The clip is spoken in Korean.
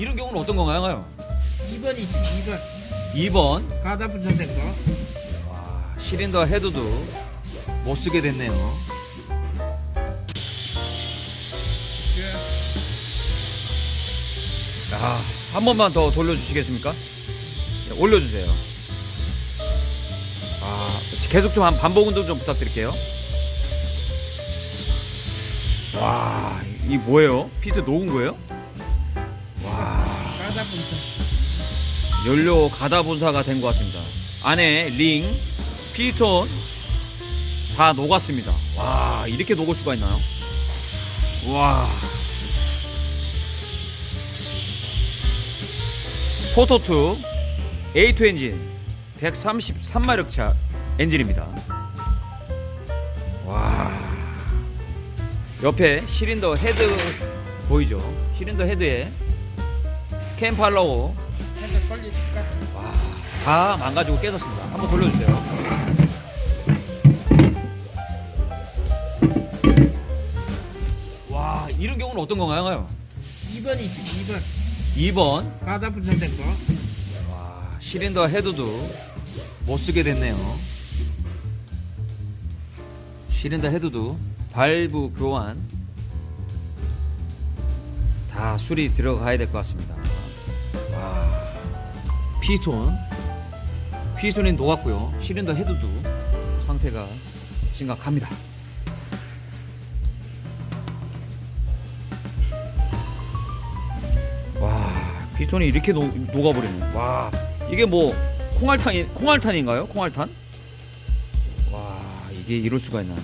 이런 경우는 어떤 건가요? 2번이지 2번 2번 가다 분산된 거 와, 시린더 헤드도 못 쓰게 됐네요. 야, 한 번만 더 돌려주시겠습니까? 네, 올려주세요. 아, 계속 좀 한 반복 운동 좀 부탁드릴게요. 와, 이 뭐예요? 피트 녹은 거예요? 와, 가다 분산 연료 가다 분사가 된 것 같습니다. 안에 링, 피톤 다 녹았습니다. 와, 이렇게 녹을 수가 있나요? 와. 포토2 A2 엔진 133마력차 엔진입니다. 와. 옆에 시린더 헤드 보이죠? 시린더 헤드에 캠팔로우 와, 다 망가지고 깨졌습니다. 한번 돌려주세요. 와, 이런 경우는 어떤 건가요? 2번이지 2번 2번. 가다 분산된 거 와, 시린더 헤드도 못 쓰게 됐네요. 시린더 헤드도 발브 교환 다 수리 들어가야 될 것 같습니다. 피톤 피톤이 녹았고요. 실린더 헤드도 상태가 심각합니다. 와 피톤이 이렇게 녹, 녹아버리네. 와 이게 뭐 콩알탄, 콩알탄인가요? 콩알탄? 와 이게 이럴 수가 있나?